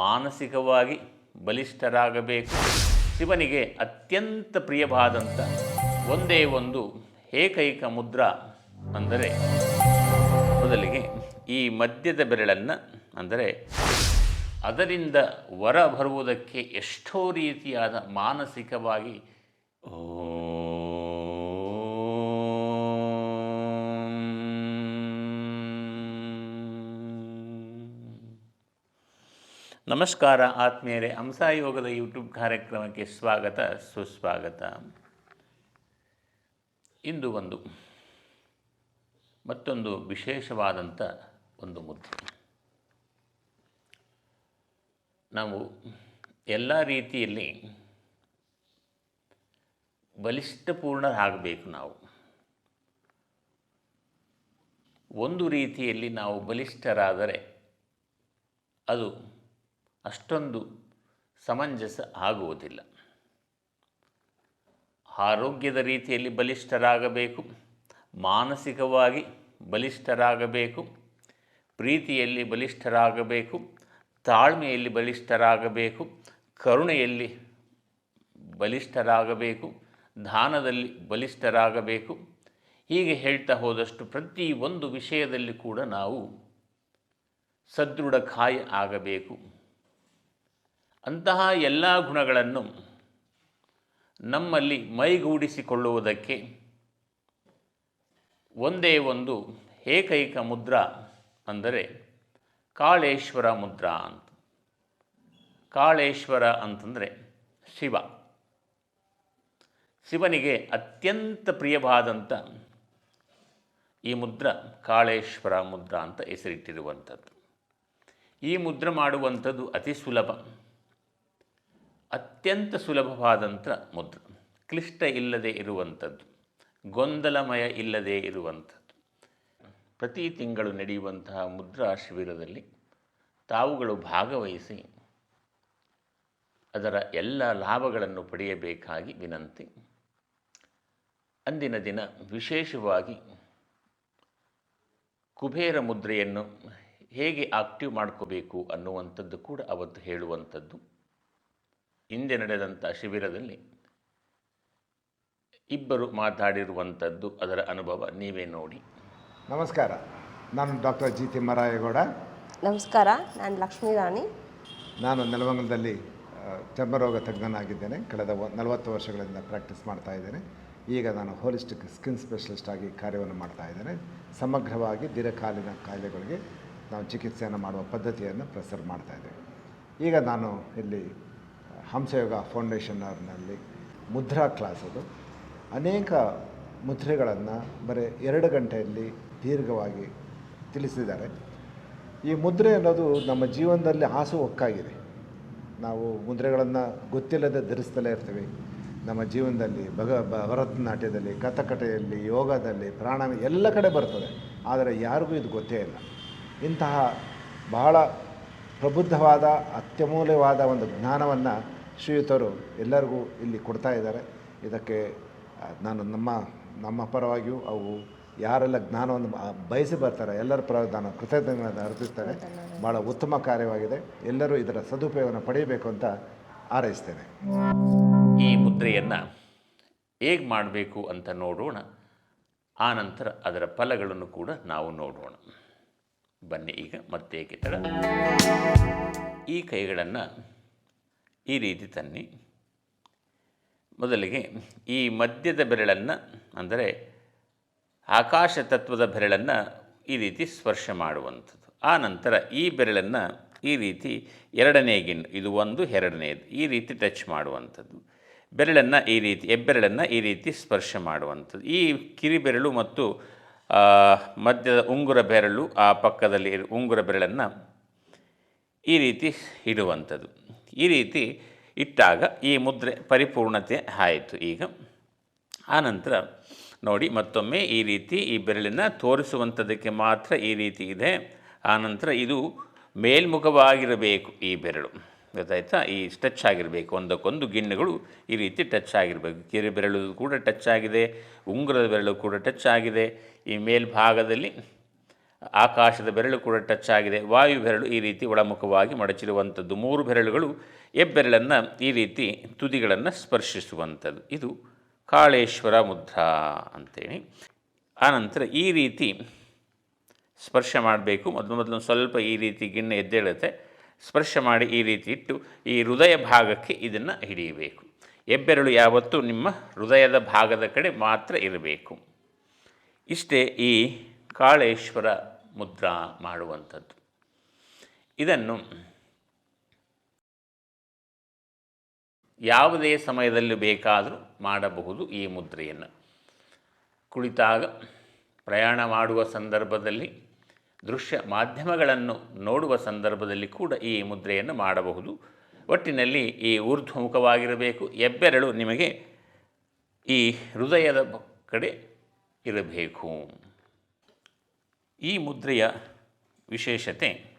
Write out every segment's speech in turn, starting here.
ಮಾನಸಿಕವಾಗಿ ಬಲಿಷ್ಠರಾಗಬೇಕು. ಶಿವನಿಗೆ ಅತ್ಯಂತ ಪ್ರಿಯವಾದಂಥ ಒಂದೇ ಒಂದು ಏಕೈಕ ಮುದ್ರ ಅಂದರೆ ಮೊದಲಿಗೆ ಈ ಮದ್ಯದ ಬೆರಳನ್ನು ಅಂದರೆ ಅದರಿಂದ ಹೊರ ಬರುವುದಕ್ಕೆ ಎಷ್ಟೋ ರೀತಿಯಾದ ಮಾನಸಿಕವಾಗಿ ನಮಸ್ಕಾರ ಆತ್ಮೀಯರೇ ಹಂಸಾಯೋಗದ ಯೂಟ್ಯೂಬ್ ಕಾರ್ಯಕ್ರಮಕ್ಕೆ ಸ್ವಾಗತ, ಸುಸ್ವಾಗತ. ಇಂದು ಒಂದು, ಮತ್ತೊಂದು ವಿಶೇಷವಾದಂಥ ಒಂದು ಮುದ್ದೆ. ನಾವು ಎಲ್ಲ ರೀತಿಯಲ್ಲಿ ಬಲಿಷ್ಠಪೂರ್ಣರಾಗಬೇಕು ನಾವು. ಒಂದು ರೀತಿಯಲ್ಲಿ ನಾವು ಬಲಿಷ್ಠರಾದರೆ ಅದು ಅಷ್ಟೊಂದು ಸಮಂಜಸ ಆಗುವುದಿಲ್ಲ. ಆರೋಗ್ಯದ ರೀತಿಯಲ್ಲಿ ಬಲಿಷ್ಠರಾಗಬೇಕು, ಮಾನಸಿಕವಾಗಿ ಬಲಿಷ್ಠರಾಗಬೇಕು, ಪ್ರೀತಿಯಲ್ಲಿ ಬಲಿಷ್ಠರಾಗಬೇಕು, ತಾಳ್ಮೆಯಲ್ಲಿ ಬಲಿಷ್ಠರಾಗಬೇಕು, ಕರುಣೆಯಲ್ಲಿ ಬಲಿಷ್ಠರಾಗಬೇಕು ದಾನದಲ್ಲಿ ಬಲಿಷ್ಠರಾಗಬೇಕು. ಹೀಗೆ ಹೇಳ್ತಾ ಹೋದಷ್ಟು ಪ್ರತಿ ಒಂದು ವಿಷಯದಲ್ಲಿ ಕೂಡ ನಾವು ಸದೃಢ ಕಾಯ ಆಗಬೇಕು. ಅಂತಹ ಎಲ್ಲ ಗುಣಗಳನ್ನು ನಮ್ಮಲ್ಲಿ ಮೈಗೂಡಿಸಿಕೊಳ್ಳುವುದಕ್ಕೆ ಒಂದೇ ಒಂದು ಏಕೈಕ ಮುದ್ರಾ ಅಂದರೆ ಕಾಳೇಶ್ವರ ಮುದ್ರಾ ಅಂತ. ಕಾಳೇಶ್ವರ ಅಂತಂದರೆ ಶಿವ. ಶಿವನಿಗೆ ಅತ್ಯಂತ ಪ್ರಿಯವಾದಂಥ ಈ ಮುದ್ರ ಕಾಳೇಶ್ವರ ಮುದ್ರಾ ಅಂತ ಹೆಸರಿಟ್ಟಿರುವಂಥದ್ದು. ಈ ಮುದ್ರ ಮಾಡುವಂಥದ್ದು ಅತಿ ಸುಲಭ. ಅತ್ಯಂತ ಸುಲಭವಾದಂಥ ಮುದ್ರ. ಕ್ಲಿಷ್ಟ ಇಲ್ಲದೆ ಇರುವಂಥದ್ದು, ಗೊಂದಲಮಯ ಇಲ್ಲದೆ ಇರುವಂಥದ್ದು. ಪ್ರತಿ ತಿಂಗಳು ನಡೆಯುವಂತಹ ಮುದ್ರಾ ಶಿಬಿರದಲ್ಲಿ ತಾವುಗಳು ಭಾಗವಹಿಸಿ ಅದರ ಎಲ್ಲ ಲಾಭಗಳನ್ನು ಪಡೆಯಬೇಕಾಗಿ ವಿನಂತಿ. ಅಂದಿನ ದಿನ ವಿಶೇಷವಾಗಿ ಕುಬೇರ ಮುದ್ರೆಯನ್ನು ಹೇಗೆ ಆಕ್ಟಿವ್ ಮಾಡ್ಕೋಬೇಕು ಅನ್ನುವಂಥದ್ದು ಕೂಡ ಅವತ್ತು ಹೇಳುವಂಥದ್ದು. ಹಿಂದೆ ನಡೆದಂಥ ಶಿಬಿರದಲ್ಲಿ ಇಬ್ಬರು ಮಾತಾಡಿರುವಂಥದ್ದು ಅದರ ಅನುಭವ ನೀವೇ ನೋಡಿ. ನಮಸ್ಕಾರ. ನಾನು ಡಾಕ್ಟರ್ ಜಿ ತಿಮ್ಮರಾಯಗೌಡ ನಮಸ್ಕಾರ. ನಾನು ಲಕ್ಷ್ಮೀ ರಾಣಿ. ನಾನು ನೆಲಮಂಗಲದಲ್ಲಿ ಚರ್ಮರೋಗ ತಜ್ಞನಾಗಿದ್ದೇನೆ. ಕಳೆದ ನಲವತ್ತು ವರ್ಷಗಳಿಂದ ಪ್ರಾಕ್ಟೀಸ್ ಮಾಡ್ತಾ ಇದ್ದೇನೆ. ಈಗ ನಾನು ಹೋಲಿಸ್ಟಿಕ್ ಸ್ಕಿನ್ ಸ್ಪೆಷಲಿಸ್ಟ್ ಆಗಿ ಕಾರ್ಯವನ್ನು ಮಾಡ್ತಾ ಇದ್ದೇನೆ. ಸಮಗ್ರವಾಗಿ ದೀರ್ಘಕಾಲೀನ ಕಾಯಿಲೆಗಳಿಗೆ ನಾವು ಚಿಕಿತ್ಸೆಯನ್ನು ಮಾಡುವ ಪದ್ಧತಿಯನ್ನು ಪ್ರಸಾರ ಮಾಡ್ತಾ ಇದ್ದೇವೆ. ಈಗ ನಾನು ಇಲ್ಲಿ ಹಂಸಯೋಗ ಫೌಂಡೇಶನ್ನಲ್ಲಿ ಮುದ್ರಾ ಕ್ಲಾಸ್ ಅದು. ಅನೇಕ ಮುದ್ರೆಗಳನ್ನು ಬರೀ ಎರಡು ಗಂಟೆಯಲ್ಲಿ ದೀರ್ಘವಾಗಿ ತಿಳಿಸಿದ್ದಾರೆ. ಈ ಮುದ್ರೆ ಅನ್ನೋದು ನಮ್ಮ ಜೀವನದಲ್ಲಿ ಹಾಸು ಒಕ್ಕಾಗಿದೆ ನಾವು ಮುದ್ರೆಗಳನ್ನು ಗೊತ್ತಿಲ್ಲದೆ ಧರಿಸ್ತಲೇ ಇರ್ತೀವಿ. ನಮ್ಮ ಜೀವನದಲ್ಲಿ ಭಗ ಭರತನಾಟ್ಯದಲ್ಲಿ ಕಥಕಟೆಯಲ್ಲಿ ಯೋಗದಲ್ಲಿ, ಪ್ರಾಣಾಯಾಮ ಎಲ್ಲ ಕಡೆ ಬರ್ತದೆ. ಆದರೆ ಯಾರಿಗೂ ಇದು ಗೊತ್ತೇ ಇಲ್ಲ. ಇಂತಹ ಬಹಳ ಪ್ರಬುದ್ಧವಾದ, ಅತ್ಯಮೂಲ್ಯವಾದ ಒಂದು ಜ್ಞಾನವನ್ನು ಶ್ರೀಯುತರು ಎಲ್ಲರಿಗೂ ಇಲ್ಲಿ ಕೊಡ್ತಾ ಇದ್ದಾರೆ. ಇದಕ್ಕೆ ನಾನು ನಮ್ಮ ನಮ್ಮ ಪರವಾಗಿಯೂ ಅವು ಯಾರೆಲ್ಲ ಜ್ಞಾನವನ್ನು ಬಯಸಿ ಬರ್ತಾರೆ, ಎಲ್ಲರ ಪರವಾಗಿ ನಾನು ಕೃತಜ್ಞತೆಗಳನ್ನು ಅರ್ಪಿಸ್ತೇನೆ. ಭಾಳ ಉತ್ತಮ ಕಾರ್ಯವಾಗಿದೆ. ಎಲ್ಲರೂ ಇದರ ಸದುಪಯೋಗವನ್ನು ಪಡೆಯಬೇಕು ಅಂತ ಆರೈಸ್ತೇನೆ ಈ ಮುದ್ರೆಯನ್ನು ಹೇಗೆ ಮಾಡಬೇಕು ಅಂತ ನೋಡೋಣ. ಆನಂತರ ಅದರ ಫಲಗಳನ್ನು ಕೂಡ ನಾವು ನೋಡೋಣ. ಬನ್ನಿ ಈಗ ಮತ್ತೆ ಕೆತ್ತಡ ಈ ಕೈಗಳನ್ನು ಈ ರೀತಿ ತನ್ನಿ. ಮೊದಲಿಗೆ ಈ ಮಧ್ಯದ ಬೆರಳನ್ನು, ಅಂದರೆ ಆಕಾಶ ತತ್ವದ ಬೆರಳನ್ನು ಈ ರೀತಿ ಸ್ಪರ್ಶ ಮಾಡುವಂಥದ್ದು. ಆ ನಂತರ ಈ ಬೆರಳನ್ನು ಈ ರೀತಿ ಎರಡನೇ ಗಿಣ್ಣು ಇದು ಒಂದು, ಎರಡನೇದು, ಈ ರೀತಿ ಟಚ್ ಮಾಡುವಂಥದ್ದು. ಬೆರಳನ್ನು ಈ ರೀತಿ, ಹೆಬ್ಬೆರಳನ್ನು ಈ ರೀತಿ ಸ್ಪರ್ಶ ಮಾಡುವಂಥದ್ದು. ಈ ಕಿರಿಬೆರಳು ಮತ್ತು ಮಧ್ಯದ ಉಂಗುರ ಬೆರಳು, ಆ ಪಕ್ಕದಲ್ಲಿ ಉಂಗುರ ಬೆರಳನ್ನು ಈ ರೀತಿ ಇಡುವಂಥದ್ದು. ಈ ರೀತಿ ಇಟ್ಟಾಗ ಈ ಮುದ್ರೆ ಪರಿಪೂರ್ಣತೆ ಆಯಿತು ಈಗ. ಆನಂತರ ನೋಡಿ ಮತ್ತೊಮ್ಮೆ ಈ ರೀತಿ ಈ ಬೆರಳಿನ ತೋರಿಸುವಂಥದ್ದಕ್ಕೆ ಮಾತ್ರ ಈ ರೀತಿ ಇದೆ. ಆನಂತರ ಇದು ಮೇಲ್ಮುಖವಾಗಿರಬೇಕು ಈ ಬೆರಳು. ಗೊತ್ತಾಯ್ತಾ? ಈ ಟಚ್ ಆಗಿರಬೇಕು. ಒಂದಕ್ಕೊಂದು ಗಿಣ್ಣುಗಳು ಈ ರೀತಿ ಟಚ್ ಆಗಿರಬೇಕು. ಕಿರಿ ಬೆರಳು ಕೂಡ ಟಚ್ ಆಗಿದೆ. ಉಂಗುರದ ಬೆರಳು ಕೂಡ ಟಚ್ ಆಗಿದೆ. ಈ ಮೇಲ್ಭಾಗದಲ್ಲಿ ಆಕಾಶದ ಬೆರಳು ಕೂಡ ಟಚ್ ಆಗಿದೆ. ವಾಯು ಬೆರಳು ಈ ರೀತಿ ಒಳಮುಖವಾಗಿ ಮಡಚಿರುವಂಥದ್ದು. ಮೂರು ಬೆರಳುಗಳು ಎಬ್ಬೆರಳನ್ನು ಈ ರೀತಿ ತುದಿಗಳನ್ನು ಸ್ಪರ್ಶಿಸುವಂಥದ್ದು. ಇದು ಕಾಳೇಶ್ವರ ಮುದ್ರಾ ಅಂತೇಳಿ. ಆನಂತರ ಈ ರೀತಿ ಸ್ಪರ್ಶ ಮಾಡಬೇಕು. ಮೊದಲು ಮೊದಲು ಸ್ವಲ್ಪ ಈ ರೀತಿ ಗಿಣ್ಣೆ ಎದ್ದೇಳುತ್ತೆ. ಸ್ಪರ್ಶ ಮಾಡಿ ಈ ರೀತಿ ಇಟ್ಟು ಈ ಹೃದಯ ಭಾಗಕ್ಕೆ ಇದನ್ನು ಹಿಡಿಯಬೇಕು. ಎಬ್ಬೆರಳು ಯಾವತ್ತೂ ನಿಮ್ಮ ಹೃದಯದ ಭಾಗದ ಕಡೆ ಮಾತ್ರ ಇರಬೇಕು. ಇಷ್ಟೇ ಈ ಕಾಳೇಶ್ವರ ಮುದ್ರಾ ಮಾಡುವಂಥದ್ದು. ಇದನ್ನು ಯಾವುದೇ ಸಮಯದಲ್ಲಿ ಬೇಕಾದರೂ ಮಾಡಬಹುದು ಈ ಮುದ್ರೆಯನ್ನು. ಕುಳಿತಾಗ ಪ್ರಯಾಣ ಮಾಡುವ ಸಂದರ್ಭದಲ್ಲಿ, ದೃಶ್ಯ ಮಾಧ್ಯಮಗಳನ್ನು ನೋಡುವ ಸಂದರ್ಭದಲ್ಲಿ ಕೂಡ ಈ ಮುದ್ರೆಯನ್ನು ಮಾಡಬಹುದು. ಒಟ್ಟಿನಲ್ಲಿ ಈ ಊರ್ಧ್ವಮುಖವಾಗಿರಬೇಕು. ಎಬ್ಬೆರಳು ನಿಮಗೆ ಈ ಹೃದಯದ ಕಡೆ ಇರಬೇಕು. ಈ ಮುದ್ರೆಯ ವಿಶೇಷತೆ,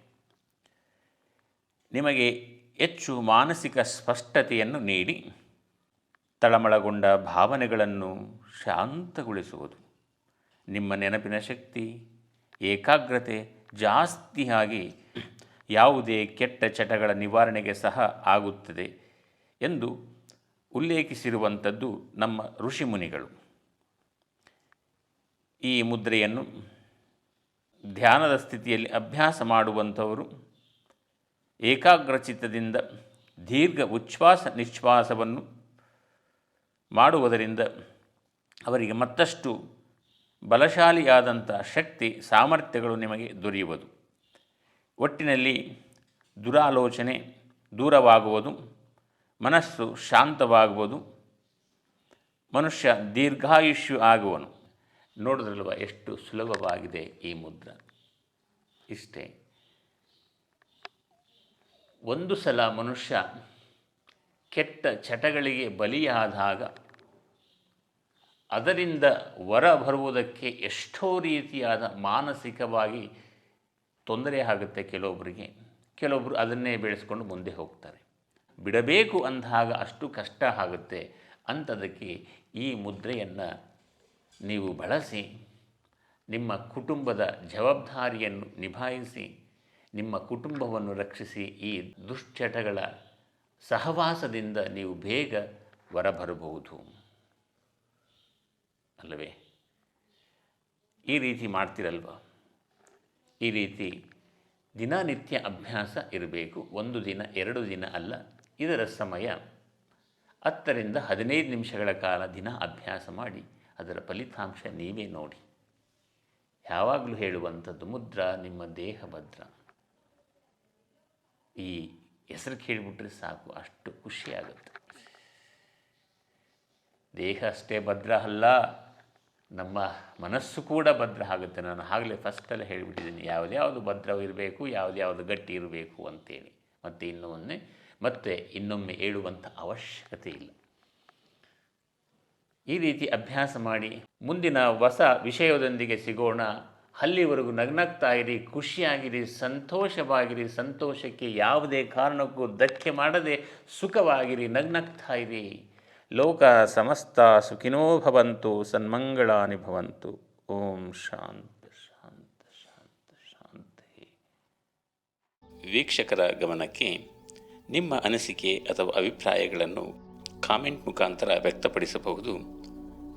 ನಿಮಗೆ ಹೆಚ್ಚು ಮಾನಸಿಕ ಸ್ಪಷ್ಟತೆಯನ್ನು ನೀಡಿ, ತಳಮಳಗೊಂಡ ಭಾವನೆಗಳನ್ನು ಶಾಂತಗೊಳಿಸುವುದು. ನಿಮ್ಮ ನೆನಪಿನ ಶಕ್ತಿ, ಏಕಾಗ್ರತೆ ಜಾಸ್ತಿಯಾಗಿ ಯಾವುದೇ ಕೆಟ್ಟ ಚಟಗಳ ನಿವಾರಣೆಗೆ ಸಹ ಆಗುತ್ತದೆ ಎಂದು ಉಲ್ಲೇಖಿಸಿರುವಂಥದ್ದು ನಮ್ಮ ಋಷಿಮುನಿಗಳು. ಈ ಮುದ್ರೆಯನ್ನು ಧ್ಯಾನದ ಸ್ಥಿತಿಯಲ್ಲಿ ಅಭ್ಯಾಸ ಮಾಡುವಂಥವರು ಏಕಾಗ್ರಚಿತ್ತದಿಂದ ದೀರ್ಘ ಉಚ್ಛ್ವಾಸ ನಿಶ್ವಾಸವನ್ನು ಮಾಡುವುದರಿಂದ ಅವರಿಗೆ ಮತ್ತಷ್ಟು ಬಲಶಾಲಿಯಾದಂಥ ಶಕ್ತಿ, ಸಾಮರ್ಥ್ಯಗಳು ನಿಮಗೆ ದೊರೆಯುವುದು. ಒಟ್ಟಿನಲ್ಲಿ ದುರಾಲೋಚನೆ ದೂರವಾಗುವುದು, ಮನಸ್ಸು ಶಾಂತವಾಗುವುದು, ಮನುಷ್ಯ ದೀರ್ಘಾಯುಷ್ಯು ಆಗುವನು. ನೋಡಿದ್ರಲ್ವ ಎಷ್ಟು ಸುಲಭವಾಗಿದೆ ಈ ಮುದ್ರ? ಇಷ್ಟೇ. ಒಂದು ಸಲ ಮನುಷ್ಯ ಕೆಟ್ಟ ಚಟಗಳಿಗೆ ಬಲಿಯಾದಾಗ ಅದರಿಂದ ವರ ಬರುವುದಕ್ಕೆ ಎಷ್ಟೋ ರೀತಿಯಾದ ಮಾನಸಿಕವಾಗಿ ತೊಂದರೆ ಆಗುತ್ತೆ ಕೆಲವೊಬ್ಬರಿಗೆ ಕೆಲವೊಬ್ಬರು ಅದನ್ನೇ ಬೆಳೆಸ್ಕೊಂಡು ಮುಂದೆ ಹೋಗ್ತಾರೆ. ಬಿಡಬೇಕು ಅಂದಾಗ ಅಷ್ಟು ಕಷ್ಟ ಆಗುತ್ತೆ ಅಂಥದಕ್ಕೆ ಈ ಮುದ್ರೆಯನ್ನು ನೀವು ಬಳಸಿ ನಿಮ್ಮ ಕುಟುಂಬದ ಜವಾಬ್ದಾರಿಯನ್ನು ನಿಭಾಯಿಸಿ, ನಿಮ್ಮ ಕುಟುಂಬವನ್ನು ರಕ್ಷಿಸಿ ಈ ದುಶ್ಚಟಗಳ ಸಹವಾಸದಿಂದ ನೀವು ಬೇಗ ಹೊರಬರಬಹುದು. ಅಲ್ಲವೇ? ಈ ರೀತಿ ಮಾಡ್ತಿರಲ್ವ? ಈ ರೀತಿ ದಿನನಿತ್ಯ ಅಭ್ಯಾಸ ಇರಬೇಕು. ಒಂದು ದಿನ, ಎರಡು ದಿನ ಅಲ್ಲ, ಇದರ ಸಮಯ ಹತ್ತರಿಂದ ಹದಿನೈದು ನಿಮಿಷಗಳ ಕಾಲ ದಿನ ಅಭ್ಯಾಸ ಮಾಡಿ ಅದರ ಫಲಿತಾಂಶ ನೀವೇ ನೋಡಿ. ಯಾವಾಗಲೂ ಹೇಳುವಂಥದ್ದು ಮುದ್ರ, ನಿಮ್ಮ ದೇಹ ಭದ್ರ. ಈ ಹೆಸರು ಕೇಳಿಬಿಟ್ರೆ ಸಾಕು, ಅಷ್ಟು ಖುಷಿಯಾಗುತ್ತೆ ದೇಹ ಅಷ್ಟೇ ಭದ್ರ ಅಲ್ಲ, ನಮ್ಮ ಮನಸ್ಸು ಕೂಡ ಭದ್ರ ಆಗುತ್ತೆ. ನಾನು ಆಗಲೇ ಫಸ್ಟಲ್ಲೇ ಹೇಳಿಬಿಟ್ಟಿದ್ದೀನಿ ಯಾವುದ್ಯಾವುದು ಭದ್ರ ಇರಬೇಕು ಯಾವ್ದ್ಯಾವುದು ಗಟ್ಟಿ ಇರಬೇಕು ಅಂತೇಳಿ. ಮತ್ತು ಇನ್ನೊಮ್ಮೆ, ಮತ್ತೆ ಇನ್ನೊಮ್ಮೆ ಹೇಳುವಂಥ ಅವಶ್ಯಕತೆ ಇಲ್ಲ. ಈ ರೀತಿ ಅಭ್ಯಾಸ ಮಾಡಿ ಮುಂದಿನ ಹೊಸ ವಿಷಯದೊಂದಿಗೆ ಸಿಗೋಣ. ಅಲ್ಲಿವರೆಗೂ ನಗ್ನಗ್ತಾ ಇರಿ ಖುಷಿಯಾಗಿರಿ, ಸಂತೋಷವಾಗಿರಿ. ಸಂತೋಷಕ್ಕೆ ಯಾವುದೇ ಕಾರಣಕ್ಕೂ ಧಕ್ಕೆ ಮಾಡದೆ ಸುಖವಾಗಿರಿ ನಗ್ನಗ್ತಾ ಇರಿ ಲೋಕ ಸಮಸ್ತ ಸುಖಿನೋ ಭವಂತು ಸನ್ಮಂಗಳಾನಿ ಭವಂತು ಓಂ ಶಾಂತ ಶಾಂತ ಶಾಂತ, ಶಾಂತಿ. ವೀಕ್ಷಕರ ಗಮನಕ್ಕೆ ನಿಮ್ಮ ಅನಿಸಿಕೆ ಅಥವಾ ಅಭಿಪ್ರಾಯಗಳನ್ನು ಕಾಮೆಂಟ್ ಮುಖಾಂತರ ವ್ಯಕ್ತಪಡಿಸಬಹುದು.